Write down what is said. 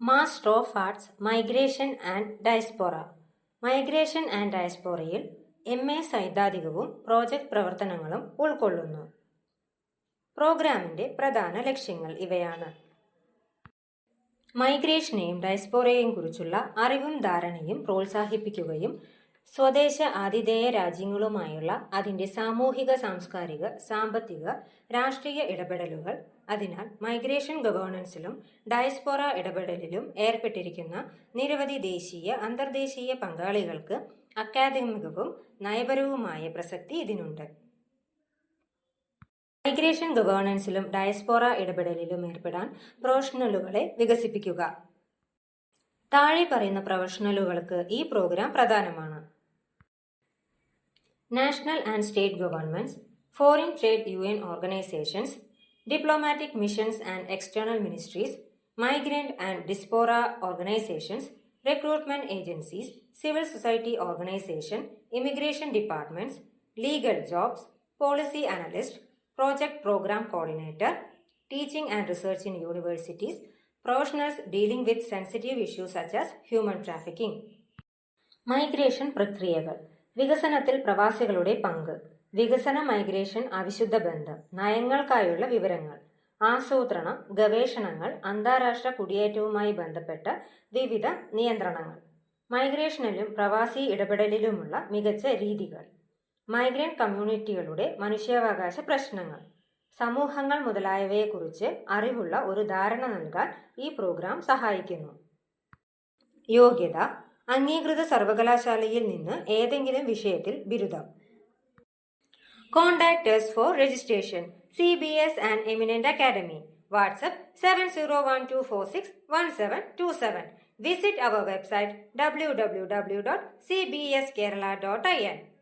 Master of arts migration and diaspora migration and ഡയസ്പോറയിൽ M A സൈദ്ധാന്തികവും project പ്രവർത്തനങ്ങളും ഉൾക്കൊള്ളുന്നു. പ്രോഗ്രാമിന്റെ പ്രധാന ലക്ഷ്യങ്ങൾ ഇവയാണ്. മൈഗ്രേഷനെയും ഡയസ്പോറയെയും കുറിച്ചുള്ള അറിവും ധാരണയും പ്രോത്സാഹിപ്പിക്കുകയും സ്വദേശ ആതിഥേയ രാജ്യങ്ങളുമായുള്ള അതിന്റെ സാമൂഹിക സാംസ്കാരിക സാമ്പത്തിക രാഷ്ട്രീയ ഇടപെടലുകൾ. അതിനാൽ മൈഗ്രേഷൻ ഗവേണൻസിലും ഡയസ്പോറ ഇടപെടലിലും ഏർപ്പെട്ടിരിക്കുന്ന നിരവധി ദേശീയ അന്തർദേശീയ പങ്കാളികൾക്ക് അക്കാദമികവും നയപരവുമായ പ്രസക്തി ഇതിനുണ്ട്. മൈഗ്രേഷൻ ഗവേണൻസിലും ഡയസ്പോറ ഇടപെടലിലും ഏർപ്പെടാൻ പ്രൊഫഷണലുകളെ വികസിപ്പിക്കുക. താഴെ പറയുന്ന പ്രൊഫഷണലുകൾക്ക് ഈ പ്രോഗ്രാം പ്രധാനമാണ്. national and state governments foreign trade U N organisations diplomatic missions and external ministries migrant and diaspora organisations recruitment agencies civil society organisation immigration departments legal jobs policy analyst project programme coordinator teaching and research in universities professionals dealing with sensitive issues such as human trafficking migration പ്രക്രിയകൾ വികസനത്തിൽ പ്രവാസികളുടെ പങ്ക്. വികസന migration അവിശുദ്ധ ബന്ധം. നയങ്ങൾക്കായുള്ള വിവരങ്ങൾ. ആസൂത്രണം ഗവേഷണങ്ങൾ അന്താരാഷ്ട്ര കുടിയേറ്റവുമായി ബന്ധപ്പെട്ട വിവിധ നിയന്ത്രണങ്ങൾ. മൈഗ്രേഷനിലും പ്രവാസി ഇടപെടലിലുമുള്ള മികച്ച രീതികൾ. മൈഗ്രന്റ് കമ്മ്യൂണിറ്റികളുടെ മനുഷ്യാവകാശ പ്രശ്നങ്ങൾ. സമൂഹങ്ങൾ മുതലായവയെക്കുറിച്ച് അറിവുള്ള ഒരു ധാരണ നൽകാൻ ഈ പ്രോഗ്രാം സഹായിക്കുന്നു. യോഗ്യത അംഗീകൃത സർവകലാശാലയിൽ നിന്ന് ഏതെങ്കിലും വിഷയത്തിൽ ബിരുദം. Contact for registration C B S and eminent academy WhatsApp seven zero one two four six one seven two seven visit our website W W W dot C B S Kerala dot I N